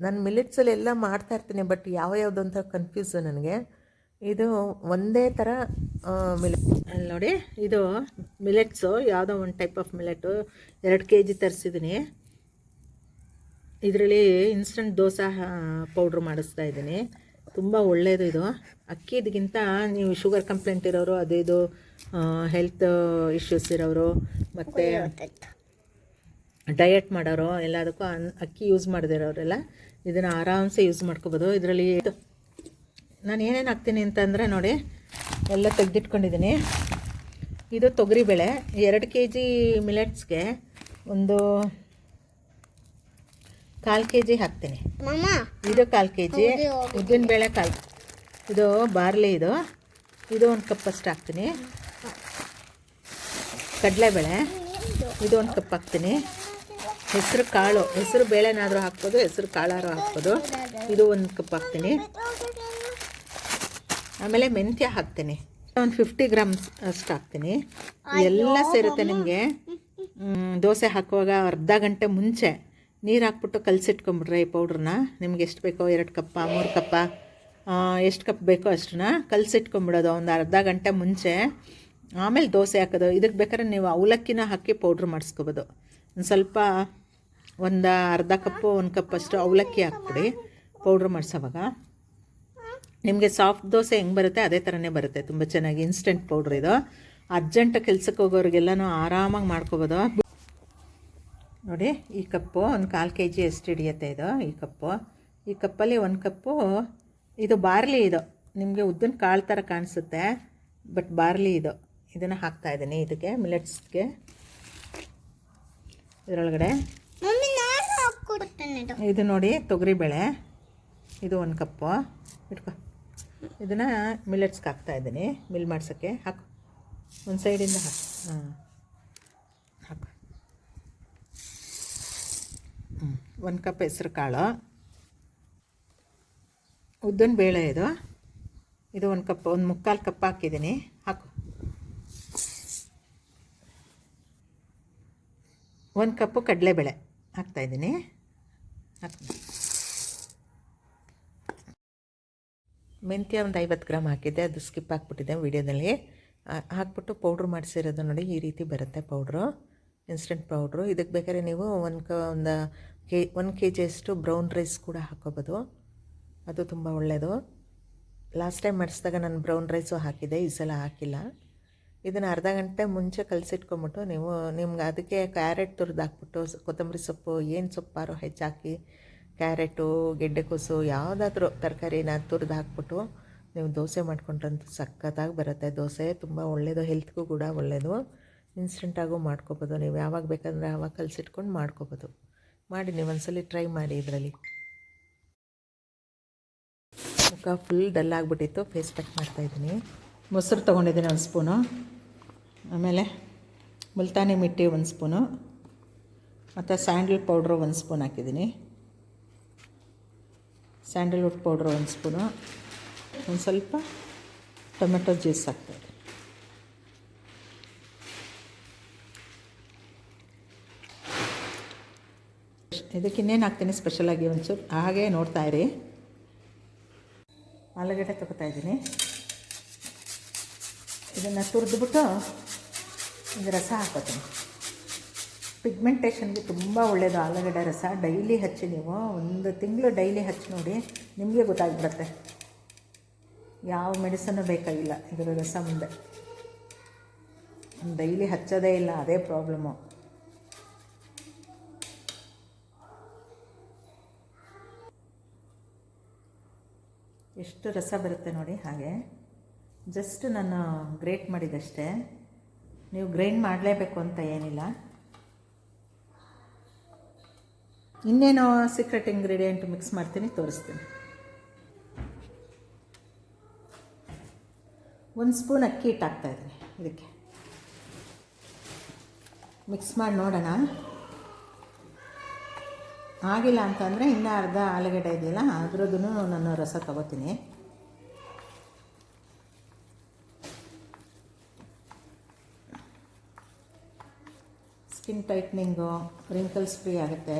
ನಾನು ಮಿಲೆಟ್ಸಲ್ಲಿ ಎಲ್ಲ ಮಾಡ್ತಾ ಇರ್ತೀನಿ, ಬಟ್ ಯಾವ ಯಾವುದು ಅಂತ ಕನ್ಫ್ಯೂಸು ನನಗೆ. ಇದು ಒಂದೇ ಥರ ಮಿಲೆಟ್ ನೋಡಿ, ಇದು ಮಿಲೆಟ್ಸು ಯಾವುದೋ ಒಂದು ಟೈಪ್ ಆಫ್ ಮಿಲೆಟು ಎರಡು ಕೆ ಜಿ ತರಿಸಿದ್ದೀನಿ ಇದರಲ್ಲಿ ಇನ್ಸ್ಟಂಟ್ ದೋಸೆ ಪೌಡ್ರ್ ಮಾಡಿಸ್ತಾ ಇದ್ದೀನಿ. ತುಂಬ ಒಳ್ಳೆಯದು ಇದು. ಅಕ್ಕಿದಕ್ಕಿಂತ ನೀವು ಶುಗರ್ ಕಂಪ್ಲೇಂಟ್ ಇರೋರು, ಅದು ಇದು ಹೆಲ್ತ್ ಇಶ್ಯೂಸ್ ಇರೋರು, ಮತ್ತು ಡಯಟ್ ಮಾಡೋರು, ಎಲ್ಲದಕ್ಕೂ ಅನ್, ಅಕ್ಕಿ ಯೂಸ್ ಮಾಡದಿರೋರೆಲ್ಲ, ಇದನ್ನು ಆರಾಮ್ಸೆ ಯೂಸ್ ಮಾಡ್ಕೋಬೋದು. ಇದರಲ್ಲಿ ನಾನು ಏನೇನು ಹಾಕ್ತೀನಿ ಅಂತಂದರೆ ನೋಡಿ ಎಲ್ಲ ತೆಗೆದಿಟ್ಕೊಂಡಿದ್ದೀನಿ. ಇದು ತೊಗರಿಬೇಳೆ ಎರಡು ಕೆ ಜಿ ಮಿಲೆಟ್ಸ್ಗೆ ಒಂದು ಕಾಲು ಕೆ ಜಿ ಹಾಕ್ತೀನಿ ಇದು ಕಾಲು ಕೆ ಜಿ ಉದ್ದಿನಬೇಳೆ ಕಾಲು ಇದು ಬಾರ್ಲಿ ಇದು. ಇದು ಒಂದು ಕಪ್ ಅಷ್ಟು ಹಾಕ್ತೀನಿ. ಕಡಲೆಬೇಳೆ ಇದು ಒಂದು ಕಪ್ ಹಾಕ್ತೀನಿ. ಹೆಸರು ಕಾಳು ಹೆಸರು ಬೇಳೆನಾದರೂ ಹಾಕ್ಬೋದು ಹೆಸರು ಕಾಳಾದ್ರೂ ಹಾಕ್ಬೋದು. ಇದು ಒಂದು ಕಪ್ ಹಾಕ್ತೀನಿ. ಆಮೇಲೆ ಮೆಂತ್ಯ ಹಾಕ್ತೀನಿ. ಒಂದು ಫಿಫ್ಟಿ ಗ್ರಾಮ್ಸ್ ಅಷ್ಟು ಹಾಕ್ತೀನಿ. ಎಲ್ಲ ಸೇರುತ್ತೆ ನಿಮಗೆ. ದೋಸೆ ಹಾಕುವಾಗ ಅರ್ಧ ಗಂಟೆ ಮುಂಚೆ ನೀರು ಹಾಕ್ಬಿಟ್ಟು ಕಲಸಿಟ್ಕೊಂಬಿಡ್ರಿ ಈ ಪೌಡ್ರನ್ನ ನಿಮ್ಗೆ ಎಷ್ಟು ಬೇಕೋ ಎರಡು ಕಪ್ಪ ಮೂರು ಕಪ್ಪ ಎಷ್ಟು ಕಪ್ ಬೇಕೋ ಅಷ್ಟನ್ನ ಕಲಸಿಟ್ಕೊಂಬಿಡೋದು ಒಂದು ಅರ್ಧ ಗಂಟೆ ಮುಂಚೆ. ಆಮೇಲೆ ದೋಸೆ ಹಾಕೋದು. ಇದಕ್ಕೆ ಬೇಕಾದ್ರೆ ನೀವು ಅವಲಕ್ಕಿನ ಹಾಕಿ ಪೌಡ್ರ್ ಮಾಡಿಸ್ಕೋಬೋದು. ಒಂದು ಸ್ವಲ್ಪ ಒಂದು ಅರ್ಧ ಕಪ್ಪು ಒಂದು ಕಪ್ ಅಷ್ಟು ಅವಲಕ್ಕಿ ಹಾಕ್ಬಿಡಿ. ಪೌಡ್ರ್ ಮಾಡಿಸೋವಾಗ. ನಿಮಗೆ ಸಾಫ್ಟ್ ದೋಸೆ ಹೆಂಗೆ ಬರುತ್ತೆ? ಅದೇ ಥರನೇ ಬರುತ್ತೆ. ತುಂಬ ಚೆನ್ನಾಗಿ ಇನ್ಸ್ಟೆಂಟ್ ಪೌಡ್ರ್ ಇದು. ಅರ್ಜೆಂಟ್ ಕೆಲಸಕ್ಕೆ ಹೋಗೋರಿಗೆಲ್ಲನೂ ಆರಾಮಾಗಿ ಮಾಡ್ಕೋಬೋದು. ನೋಡಿ ಈ ಕಪ್ಪು ಒಂದು ಕಾಲು ಕೆ ಜಿ ಎಷ್ಟು ಹಿಡಿಯುತ್ತೆ ಇದು ಈ ಕಪ್ಪು. ಈ ಕಪ್ಪಲ್ಲಿ ಒಂದು ಕಪ್ಪು ಇದು ಬಾರ್ಲಿ ಇದು. ನಿಮಗೆ ಉದ್ದಿನ ಕಾಳು ಥರ ಕಾಣಿಸುತ್ತೆ ಬಟ್ ಬಾರ್ಲಿ ಇದು. ಇದನ್ನು ಹಾಕ್ತಾಯಿದ್ದೀನಿ ಇದಕ್ಕೆ ಮಿಲೆಟ್ಸ್ಗೆ. ಇದರೊಳಗಡೆ. ಇದು ನೋಡಿ ತೊಗರಿಬೇಳೆ. ಇದು ಒಂದು ಕಪ್ಪು. ಇಟ್ಕೊ. ಇದನ್ನು ಮಿಲೆಟ್ಸ್ಗೆ ಹಾಕ್ತಾಯಿದ್ದೀನಿ ಮಿಲ್ ಮಾಡ್ಸೋಕ್ಕೆ. ಹಾಕು. ಒಂದು ಸೈಡಿಂದ ಹಾಕು. ಹಾಂ. ಹಾಕು. ಹ್ಞೂ ಒಂದು ಕಪ್ ಹೆಸ್ರು ಕಾಳು. ಉದ್ದಿನ ಬೇಳೆ ಇದು. ಇದು ಒಂದು ಕಪ್, ಒಂದು ಮುಕ್ಕಾಲು ಕಪ್ ಹಾಕಿದ್ದೀನಿ. ಹಾಕು. ಒಂದು ಕಪ್ಪು ಕಡಲೆಬೇಳೆ ಹಾಕ್ತಾಯಿದ್ದೀನಿ ಹಾಕು. ಮೆಂತ್ಯ ಒಂದು ಐವತ್ತು ಗ್ರಾಮ್ ಹಾಕಿದ್ದೆ, ಅದು ಸ್ಕಿಪ್ ಹಾಕ್ಬಿಟ್ಟಿದ್ದೆ ವೀಡಿಯೋದಲ್ಲಿ. ಹಾಕ್ಬಿಟ್ಟು ಪೌಡ್ರ್ ಮಾಡಿಸಿರೋದು ನೋಡಿ, ಈ ರೀತಿ ಬರುತ್ತೆ ಪೌಡ್ರು ಇನ್ಸ್ಟೆಂಟ್ ಪೌಡ್ರು ಇದಕ್ಕೆ ಬೇಕಾದ್ರೆ ನೀವು ಒಂದು ಕ, ಒಂದು, ಕೆ ಒನ್ ಕೆ ಜಿಯಷ್ಟು ಬ್ರೌನ್ ರೈಸ್ ಕೂಡ ಹಾಕೋಬೋದು. ಅದು ತುಂಬ ಒಳ್ಳೆಯದು ಲಾಸ್ಟ್ ಟೈಮ್ ಮಾಡಿಸಿದಾಗ ನಾನು ಬ್ರೌನ್ ರೈಸು ಹಾಕಿದ್ದೆ, ಈ ಸಲ ಹಾಕಿಲ್ಲ. ಇದನ್ನು ಅರ್ಧ ಗಂಟೆ ಮುಂಚೆ ಕಲಸಿಟ್ಕೊಂಬಿಟ್ಟು ನೀವು, ನಿಮ್ಗೆ ಅದಕ್ಕೆ ಕ್ಯಾರೆಟ್ ತುರಿದು ಹಾಕ್ಬಿಟ್ಟು ಕೊತ್ತಂಬರಿ ಸೊಪ್ಪು, ಏನು ಸೊಪ್ಪಾರು ಹೆಚ್ಚಾಕಿ ಕ್ಯಾರೆಟು ಗೆಡ್ಡೆಕೋಸು ಯಾವುದಾದ್ರೂ ತರಕಾರಿನ ತುರಿದು ಹಾಕ್ಬಿಟ್ಟು ನೀವು ದೋಸೆ ಮಾಡ್ಕೊಂಡ್ರಂತೂ ಸಖತ್ತಾಗಿ ಬರುತ್ತೆ. ದೋಸೆ ತುಂಬ ಒಳ್ಳೆಯದು ಹೆಲ್ತ್ಗೂ ಕೂಡ ಒಳ್ಳೆಯದು ಇನ್ಸ್ಟೆಂಟಾಗೂ ಮಾಡ್ಕೋಬೋದು. ನೀವು ಯಾವಾಗ ಬೇಕಂದರೆ ಆವಾಗ ಕಲಸಿಟ್ಕೊಂಡು ಮಾಡ್ಕೋಬೋದು. ಮಾಡಿ ನೀವು ಒಂದ್ಸಲಿ ಟ್ರೈ ಮಾಡಿ ಇದರಲ್ಲಿ. ಮುಖ ಫುಲ್ ಡಲ್ ಆಗಿಬಿಟ್ಟಿತ್ತು. ಫೇಸ್ ಪ್ಯಾಕ್ ಮಾಡ್ತಾಯಿದ್ದೀನಿ ಮೊಸರು ತೊಗೊಂಡಿದ್ದೀನಿ ಒಂದು ಸ್ಪೂನು ಆಮೇಲೆ ಮುಲ್ತಾನಿ ಮಿಟ್ಟಿ ಒಂದು ಸ್ಪೂನು ಮತ್ತು ಸ್ಯಾಂಡಲ್ ಪೌಡ್ರು ಒಂದು ಸ್ಪೂನ್ ಹಾಕಿದ್ದೀನಿ. ಸ್ಯಾಂಡಲ್ವುಡ್ ಪೌಡ್ರ್ ಒಂದು ಸ್ಪೂನು, ಒಂದು ಸ್ವಲ್ಪ ಟೊಮೆಟೊ ಜ್ಯೂಸ್ ಹಾಕ್ತಾರೆ ಇದಕ್ಕೆ ಇನ್ನೇನು ಹಾಕ್ತೀನಿ ಸ್ಪೆಷಲಾಗಿ ಒಂಚೂರು. ಹಾಗೆ ನೋಡ್ತಾ ಇರಿ. ಆಲೂಗಡ್ಡೆ ತಗೋತಾ ಇದ್ದೀನಿ. ಇದನ್ನು ತುರಿದ್ಬಿಟ್ಟು ಇದು ರಸ ಹಾಕೋತೀನಿ. ಪಿಗ್ಮೆಂಟೇಷನ್ಗೆ ತುಂಬ ಒಳ್ಳೆಯದು ಆಲೂಗಡ್ಡೆ ರಸ ಡೈಲಿ ಹಚ್ಚಿ ನೀವು ಒಂದು ತಿಂಗಳು ಡೈಲಿ ಹಚ್ಚಿ ನೋಡಿ ನಿಮಗೆ ಗೊತ್ತಾಗ್ಬಿಡುತ್ತೆ. ಯಾವ ಮೆಡಿಸನ್ನು ಬೇಕಾಗಿಲ್ಲ. ಇದರ ರಸ ಮುಂದೆ. ಡೈಲಿ ಹಚ್ಚೋದೇ ಇಲ್ಲ, ಅದೇ ಪ್ರಾಬ್ಲಮ್ಮು ಎಷ್ಟು ರಸ ಬರುತ್ತೆ ನೋಡಿ ಹಾಗೆ. ಜಸ್ಟ್ ನಾನು ಗ್ರೇಟ್ ಮಾಡಿದಷ್ಟೇ. ನೀವು ಗ್ರೈಂಡ್ ಮಾಡಲೇಬೇಕು ಅಂತ ಏನಿಲ್ಲ. ಇನ್ನೇನೋ ಸೀಕ್ರೆಟ್ ಇಂಗ್ರೀಡಿಯೆಂಟ್ ಮಿಕ್ಸ್ ಮಾಡ್ತೀನಿ, ತೋರಿಸ್ತೀನಿ. ಒಂದು ಸ್ಪೂನ್ ಅಕ್ಕಿ ಹಿಟ್ಟು ಹಾಕ್ತಾಯಿದ್ದೀನಿ ಇದಕ್ಕೆ. ಮಿಕ್ಸ್ ಮಾಡಿ ನೋಡೋಣ. ಆಗಿಲ್ಲ ಅಂತಂದರೆ ಇನ್ನೂ ಅರ್ಧ ಆಲೂಗಡ್ಡೆ ಇದೆಯಲ್ಲ ಅದ್ರದ್ದು ನಾನು ರಸ ತಗೋತೀನಿ. ಸ್ಕಿನ್ ಟೈಟ್ನಿಂಗು ರಿಂಕಲ್ಸ್ ಫ್ರೀ ಆಗುತ್ತೆ.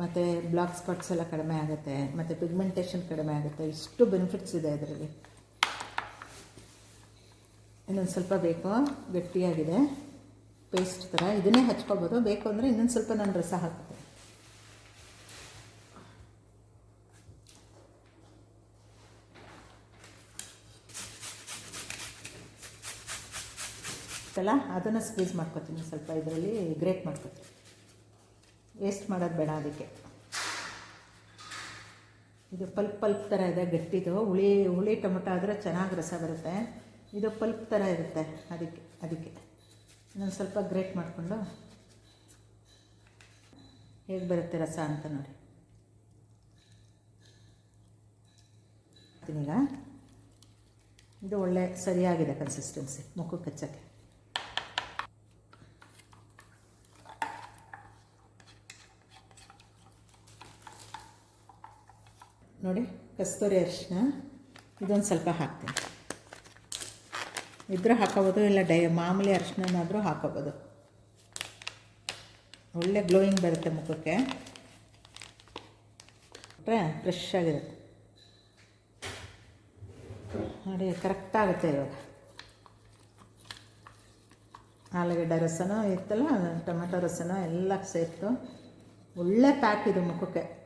ಮತ್ತು ಬ್ಲಾಕ್ ಸ್ಪಾಟ್ಸ್ ಎಲ್ಲ ಕಡಿಮೆ ಆಗುತ್ತೆ, ಮತ್ತು ಪಿಗ್ಮೆಂಟೇಷನ್ ಕಡಿಮೆ ಆಗುತ್ತೆ, ಇಷ್ಟು ಬೆನಿಫಿಟ್ಸ್ ಇದೆ ಅದರಲ್ಲಿ ಇನ್ನೊಂದು ಸ್ವಲ್ಪ ಬೇಕು, ಗಟ್ಟಿಯಾಗಿದೆ ಪೇಸ್ಟ್ ಥರ. ಇದನ್ನೇ ಹಚ್ಕೋಬೋದು. ಬೇಕು ಅಂದರೆ ಇನ್ನೊಂದು ಸ್ವಲ್ಪ ನಾನು ರಸ ಹಾಕ್ತೀನಿ. ಅಲ್ಲ ಅದನ್ನು ಸ್ಕ್ವೀಸ್ ಮಾಡ್ಕೊತೀನಿ ಸ್ವಲ್ಪ. ಇದರಲ್ಲಿ ಗ್ರೇಟ್ ಮಾಡ್ಕೊತೀನಿ. ವೇಸ್ಟ್ ಮಾಡೋದು ಬೇಡ ಅದಕ್ಕೆ. ಇದು ಪಲ್ಪ್ ಪಲ್ಪ್ ಥರ ಇದೆ, ಗಟ್ಟಿದು. ಹುಳಿ ಹುಳಿ ಟೊಮೊಟೊ ಆದರೆ ಚೆನ್ನಾಗಿ ರಸ ಬರುತ್ತೆ. ಇದು ಪಲ್ಪ್ ಥರ ಇರುತ್ತೆ ಅದಕ್ಕೆ ಅದಕ್ಕೆ. ಇನ್ನೊಂದು ಸ್ವಲ್ಪ ಗ್ರೇಟ್ ಮಾಡಿಕೊಂಡು ಹೇಗೆ ಬರುತ್ತೆ ರಸ ಅಂತ ನೋಡಿ. ಈಗ ಇದು ಒಳ್ಳೆ ಸರಿಯಾಗಿದೆ ಕನ್ಸಿಸ್ಟೆನ್ಸಿ ಮುಖಕ್ಕೆ ಹಚ್ಚಕ್ಕೆ. ನೋಡಿ, ಕಸ್ತೂರಿ ಅರಿಶಿನ. ಇದೊಂದು ಸ್ವಲ್ಪ ಹಾಕ್ತೀನಿ. ಇದ್ರೂ ಹಾಕೋಬೋದು ಇಲ್ಲ ಡೈ, ಮಾಮೂಲಿ ಅರಿಶಿನಾದ್ರೂ ಹಾಕೋಬೋದು ಒಳ್ಳೆ ಗ್ಲೋಯಿಂಗ್ ಬರುತ್ತೆ ಮುಖಕ್ಕೆ. ಫ್ರೆಶ್ ಆಗಿರುತ್ತೆ. ನೋಡಿ ಕರೆಕ್ಟ್ ಆಗುತ್ತೆ ಇವಾಗ. ಆಲೂಗಡ್ಡೆ ರಸನೂ ಇತ್ತಲ್ಲ, ಟೊಮೆಟೊ ರಸನೂ ಎಲ್ಲ ಸೇರಿತು. ಒಳ್ಳೆ ಪ್ಯಾಕ್ ಇದು ಮುಖಕ್ಕೆ.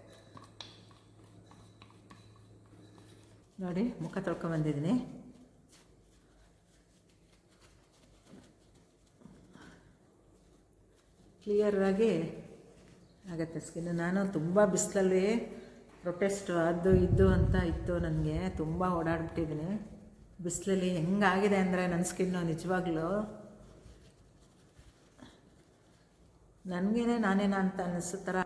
ನೋಡಿ, ಮುಖ ತೊಳ್ಕೊಂಬಂದಿದ್ದೀನಿ ಕ್ಲಿಯರಾಗಿ ಆಗತ್ತೆ ಸ್ಕಿನ್ ನಾನು ತುಂಬ ಬಿಸಿಲಲ್ಲಿ ಪ್ರೊಟೆಸ್ಟ್ ಅದು ಇದು ಅಂತ ಇತ್ತು ನನಗೆ. ತುಂಬ ಓಡಾಡ್ಬಿಟ್ಟಿದ್ದೀನಿ. ಬಿಸಿಲಲ್ಲಿ ಹೆಂಗಾಗಿದೆ ಅಂದರೆ ನನ್ನ ಸ್ಕಿನ್ನು ನಿಜವಾಗ್ಲೂ. ನನಗೇನೆ ನಾನೇನ ಅಂತ ಅನ್ನಿಸೋ ಥರ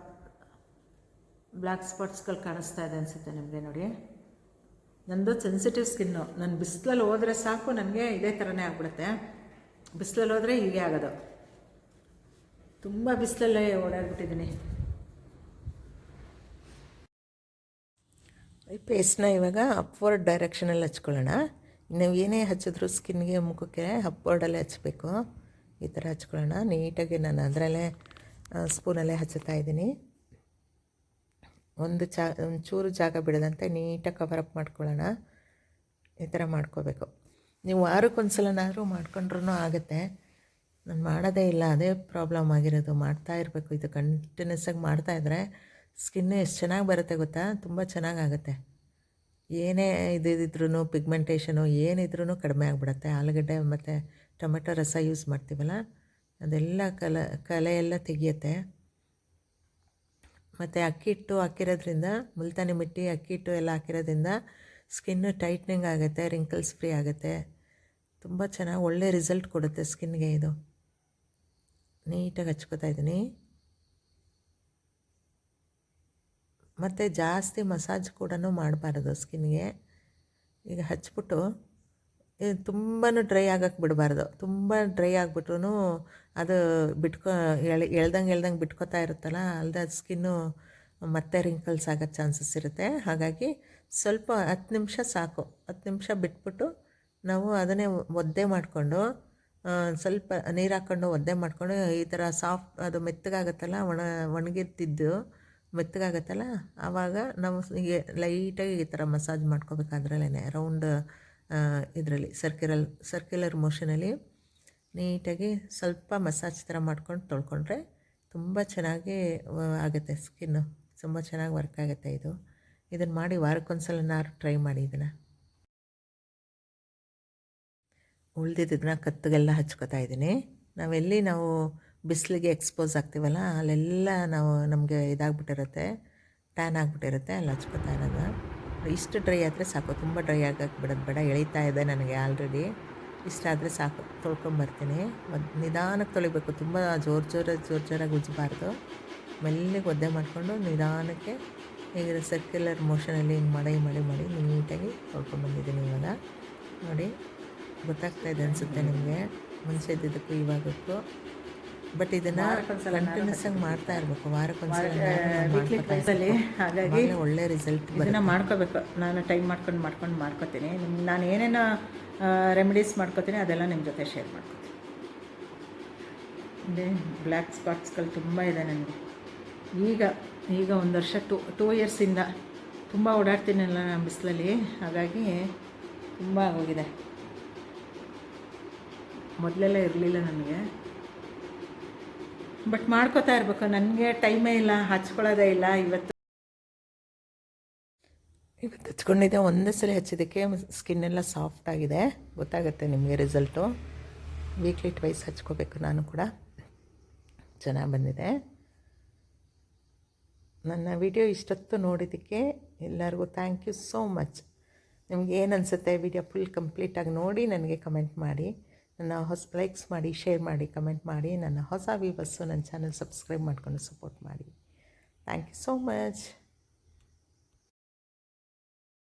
ಬ್ಲ್ಯಾಕ್ ಸ್ಪಾಟ್ಸ್ಗಳು ಕಾಣಿಸ್ತಾ ಇದೆ ಅನಿಸುತ್ತೆ ನಿಮಗೆ ನೋಡಿ. ನಂದು ಸೆನ್ಸಿಟಿವ್ ಸ್ಕಿನ್ನು ನಾನು ಬಿಸಿಲಲ್ಲಿ ಹೋದರೆ ಸಾಕು, ನನಗೆ ಇದೇ ಥರನೇ ಆಗ್ಬಿಡುತ್ತೆ. ಬಿಸಿಲಲ್ಲಿ ಹೋದರೆ ಹೀಗೆ ಆಗೋದು. ತುಂಬ ಬಿಸಿಲಲ್ಲೇ ಓಡಾಡ್ಬಿಟ್ಟಿದ್ದೀನಿ. ಈ ಪೇಸ್ಟ್ನ ಇವಾಗ ಅಪ್ವರ್ಡ್ ಡೈರೆಕ್ಷನಲ್ಲಿ ಹಚ್ಕೊಳ್ಳೋಣ. ನೀವು ಏನೇ ಹಚ್ಚಿದ್ರು ಸ್ಕಿನ್ಗೆ ಮುಖಕ್ಕೆ ಅಪ್ವರ್ಡಲ್ಲೇ ಹಚ್ಚಬೇಕು ಈ ಥರ ಹಚ್ಕೊಳ್ಳೋಣ. ನೀಟಾಗಿ ನಾನು ಅದರಲ್ಲೇ ಸ್ಪೂನಲ್ಲೇ ಹಚ್ಚುತ್ತಾ ಇದ್ದೀನಿ. ಒಂದು ಚಾ, ಒಂಚೂರು ಚೂರು ಜಾಗ ಬಿಡದಂತೆ ನೀಟಾಗಿ ಕವರ್ ಅಪ್ ಮಾಡ್ಕೊಳ್ಳೋಣ. ಈ ಥರ ಮಾಡ್ಕೋಬೇಕು. ನೀವು ವಾರಕ್ಕೊಂದ್ಸಲನಾದರೂ ಮಾಡ್ಕೊಂಡ್ರೂ ಆಗುತ್ತೆ. ನಾನು ಮಾಡೋದೇ ಇಲ್ಲ, ಅದೇ ಪ್ರಾಬ್ಲಮ್ ಆಗಿರೋದು. ಮಾಡ್ತಾ ಇರಬೇಕು. ಇದು ಕಂಟಿನ್ಯೂಸ್ ಆಗಿ ಮಾಡ್ತಾಯಿದ್ರೆ ಸ್ಕಿನ್ನು ಎಷ್ಟು ಚೆನ್ನಾಗಿ ಬರುತ್ತೆ ಗೊತ್ತಾ? ತುಂಬ ಚೆನ್ನಾಗಾಗುತ್ತೆ ಏನೇ ಇದು ಇದ್ರೂ ಪಿಗ್ಮೆಂಟೇಷನು ಏನಿದ್ರೂ ಕಡಿಮೆ ಆಗಿಬಿಡುತ್ತೆ. ಆಲೂಗಡ್ಡೆ ಮತ್ತು ಟೊಮೆಟೊ ರಸ ಯೂಸ್ ಮಾಡ್ತೀವಲ್ಲ, ಅದೆಲ್ಲ ಕಲ ಕಲೆ ಎಲ್ಲ ತೆಗಿಯುತ್ತೆ. ಮತ್ತು ಅಕ್ಕಿ ಹಿಟ್ಟು ಹಾಕಿರೋದ್ರಿಂದ, ಮುಲ್ತಾನಿ ಮಿಟ್ಟಿ, ಅಕ್ಕಿ ಹಿಟ್ಟು ಎಲ್ಲ ಹಾಕಿರೋದ್ರಿಂದ ಸ್ಕಿನ್ನು ಟೈಟ್ನಿಂಗ್ ಆಗುತ್ತೆ ರಿಂಕಲ್ಸ್ ಫ್ರೀ ಆಗುತ್ತೆ. ತುಂಬ ಚೆನ್ನಾಗಿ ಒಳ್ಳೆ ರಿಸಲ್ಟ್ ಕೊಡುತ್ತೆ ಸ್ಕಿನ್ಗೆ ಇದು. ನೀಟಾಗಿ ಹಚ್ಕೋತಾ ಇದ್ದೀನಿ. ಮತ್ತು ಜಾಸ್ತಿ ಮಸಾಜ್ ಕೂಡ ಮಾಡಬಾರ್ದು ಸ್ಕಿನ್ಗೆ. ಈಗ ಹಚ್ಬಿಟ್ಟು ತುಂಬಾ ಡ್ರೈ ಆಗಕ್ಕೆ ಬಿಡಬಾರ್ದು. ತುಂಬ ಡ್ರೈ ಆಗಿಬಿಟ್ರು ಅದು ಬಿಟ್ಕೊ, ಎಳೆ, ಎಳ್ದಂಗೆ ಎಳ್ದಂಗೆ ಬಿಟ್ಕೋತಾ ಇರುತ್ತಲ್ಲ ಅಲ್ಲದೆ ಅದು ಸ್ಕಿನ್ನು ಮತ್ತೆ ರಿಂಕಲ್ಸ್ ಆಗೋ ಚಾನ್ಸಸ್ ಇರುತ್ತೆ. ಹಾಗಾಗಿ ಸ್ವಲ್ಪ ಹತ್ತು ನಿಮಿಷ ಸಾಕು. ಹತ್ತು ನಿಮಿಷ ಬಿಟ್ಬಿಟ್ಟು ನಾವು ಅದನ್ನೇ ಒದ್ದೆ ಮಾಡಿಕೊಂಡು ಸ್ವಲ್ಪ ನೀರು ಹಾಕ್ಕೊಂಡು ಒದ್ದೆ ಮಾಡಿಕೊಂಡು, ಈ ಥರ ಸಾಫ್ಟ್ ಅದು ಮೆತ್ತಗಾಗತ್ತಲ್ಲ, ಒಣ, ಒಣಗಿರ್ತಿದ್ದು ಮೆತ್ತಗಾಗತ್ತಲ್ಲ, ಆವಾಗ ನಾವು ಲೈಟಾಗಿ ಈ ಥರ ಮಸಾಜ್ ಮಾಡ್ಕೋಬೇಕಾದ್ರಲ್ಲೇ ರೌಂಡ್ ಇದರಲ್ಲಿ ಸರ್ಕ್ಯುಲರ್ ಸರ್ಕ್ಯುಲರ್ ಮೋಷನಲ್ಲಿ ನೀಟಾಗಿ ಸ್ವಲ್ಪ ಮಸಾಜ್ ಥರ ಮಾಡ್ಕೊಂಡು ತೊಳ್ಕೊಂಡ್ರೆ ತುಂಬ ಚೆನ್ನಾಗಿ ಆಗುತ್ತೆ ಸ್ಕಿನ್ನು ತುಂಬ ಚೆನ್ನಾಗಿ ವರ್ಕ್ ಆಗುತ್ತೆ ಇದು. ಇದನ್ನು ಮಾಡಿ ವಾರಕ್ಕೊಂದ್ಸಲನಾರು ಟ್ರೈ ಮಾಡಿ ಇದನ್ನು. ಉಳ್ದಿದ್ದನ್ನ ಕತ್ತಿಗೆಲ್ಲ ಹಚ್ಕೋತಾ ಇದ್ದೀನಿ. ನಾವೆಲ್ಲಿ ನಾವು ಬಿಸಿಲಿಗೆ ಎಕ್ಸ್ಪೋಸ್ ಆಗ್ತೀವಲ್ಲ, ಅಲ್ಲೆಲ್ಲ ನಾವು ನಮಗೆ ಇದಾಗ್ಬಿಟ್ಟಿರುತ್ತೆ ಟ್ಯಾನ್ ಆಗಿಬಿಟ್ಟಿರುತ್ತೆ, ಅಲ್ಲಿ ಹಚ್ಕೋತಾ ಇರೋದು. ಇಷ್ಟು ಡ್ರೈ ಆದರೆ ಸಾಕು. ತುಂಬ ಡ್ರೈ ಆಗಕ್ಕೆ ಬಿಡೋದು ಬೇಡ. ಎಳಿತಾ ಇದೆ ನನಗೆ ಆಲ್ರೆಡಿ ಇಷ್ಟ ಆದರೆ ಸಾಕು. ತೊಳ್ಕೊಂಬರ್ತೀನಿ ಒಂದು ನಿಧಾನಕ್ಕೆ ತೊಳಿಬೇಕು. ತುಂಬ ಜೋರು ಜೋರು ಜೋರು ಜೋರಾಗಿ ಉಜ್ಜಬಾರ್ದು. ಮೆಲ್ಲಿಗೆ ಒದ್ದೆ ಮಾಡಿಕೊಂಡು ನಿಧಾನಕ್ಕೆ ಈಗ ಸರ್ಕ್ಯುಲರ್ ಮೋಷನಲ್ಲಿ ಹಿಂಗೆ ಮಳೆ ಮಳೆ ಮಾಡಿ ನೀಟಾಗಿ ತೊಳ್ಕೊಂಬಂದಿದ್ದೀನಿ ಇವಾಗ. ನೋಡಿ, ಗೊತ್ತಾಗ್ತಾ ಇದೆ ಅನಿಸುತ್ತೆ ನಿಮಗೆ. ಮುಂಚೆ ಇದ್ದಿದ್ದಕ್ಕೂ ಇವಾಗಕ್ಕೂ. ಬಟ್ ಇದನ್ನು ಕಂಟಿನ್ಯೂಸ್ ಆಗಿ ಮಾಡ್ತಾ ಇರಬೇಕು. ವಾರಕ್ಕೊಂದ್ಸಲ ಹಾಗಾಗಿ ಒಳ್ಳೆ ರಿಸಲ್ಟ್ ಇದನ್ನು ಮಾಡ್ಕೋಬೇಕು. ನಾನು ಟೈಮ್ ಮಾಡ್ಕೊಂಡು ಮಾಡ್ಕೊಂಡು ಮಾಡ್ಕೋತೀನಿ. ನಿಮ್ಗೆ ನಾನು ಏನೇನು ರೆಮಿಡೀಸ್ ಮಾಡ್ಕೋತೀನಿ ಅದೆಲ್ಲ ನಿಮ್ಮ ಜೊತೆ ಶೇರ್ ಮಾಡ್ಕೋತೀನಿ. ಬ್ಲ್ಯಾಕ್ ಸ್ಪಾಟ್ಸ್ಗಳು ತುಂಬ ಇದೆ ನನಗೆ. ಈಗ ಈಗ ಒಂದು ವರ್ಷ ಟೂ ಟೂ ಇಯರ್ಸಿಂದ ತುಂಬ ಓಡಾಡ್ತೀನಲ್ಲ ನಾನು ಬಿಸಿಲಲ್ಲಿ. ಹಾಗಾಗಿ ತುಂಬ ಆಗೋಗಿದೆ. ಮೊದಲೆಲ್ಲ ಇರಲಿಲ್ಲ ನನಗೆ. ಬಟ್ ಮಾಡ್ಕೋತಾ ಇರಬೇಕು. ನನಗೆ ಟೈಮೇ ಇಲ್ಲ, ಹಚ್ಕೊಳ್ಳೋದೇ ಇಲ್ಲ ಇವತ್ತು. ಇವತ್ತು ಹಚ್ಕೊಂಡಿದ್ದೆ. ಒಂದೇ ಸಲ ಹಚ್ಚಿದ್ದಕ್ಕೆ ಸ್ಕಿನ್ ಎಲ್ಲ ಸಾಫ್ಟ್ ಆಗಿದೆ. ಗೊತ್ತಾಗುತ್ತೆ ನಿಮಗೆ ರಿಸಲ್ಟು ವೀಕ್ಲಿ ಟ್ವೈಸ್ ಹಚ್ಕೋಬೇಕು ನಾನು ಕೂಡ. ಚೆನ್ನಾಗಿ ಬಂದಿದೆ. ನನ್ನ ವಿಡಿಯೋ ಇಷ್ಟೊತ್ತು ನೋಡಿದ್ದಕ್ಕೆ ಎಲ್ಲರಿಗೂ ಥ್ಯಾಂಕ್ ಯು ಸೋ ಮಚ್ ನಿಮ್ಗೆ ಏನು ಅನಿಸುತ್ತೆ? ವಿಡಿಯೋ ಫುಲ್ ಕಂಪ್ಲೀಟಾಗಿ ನೋಡಿ, ನನಗೆ ಕಮೆಂಟ್ ಮಾಡಿ. ನನ್ನ ಹೊಸ ಲೈಕ್ಸ್ ಮಾಡಿ ಶೇರ್ ಮಾಡಿ ಕಮೆಂಟ್ ಮಾಡಿ, ನನ್ನ ಹೊಸ ವ್ಯೂವರ್ಸು ನನ್ನ ಚಾನಲ್ ಸಬ್ಸ್ಕ್ರೈಬ್ ಮಾಡ್ಕೊಂಡು ಸಪೋರ್ಟ್ ಮಾಡಿ. Thank you so much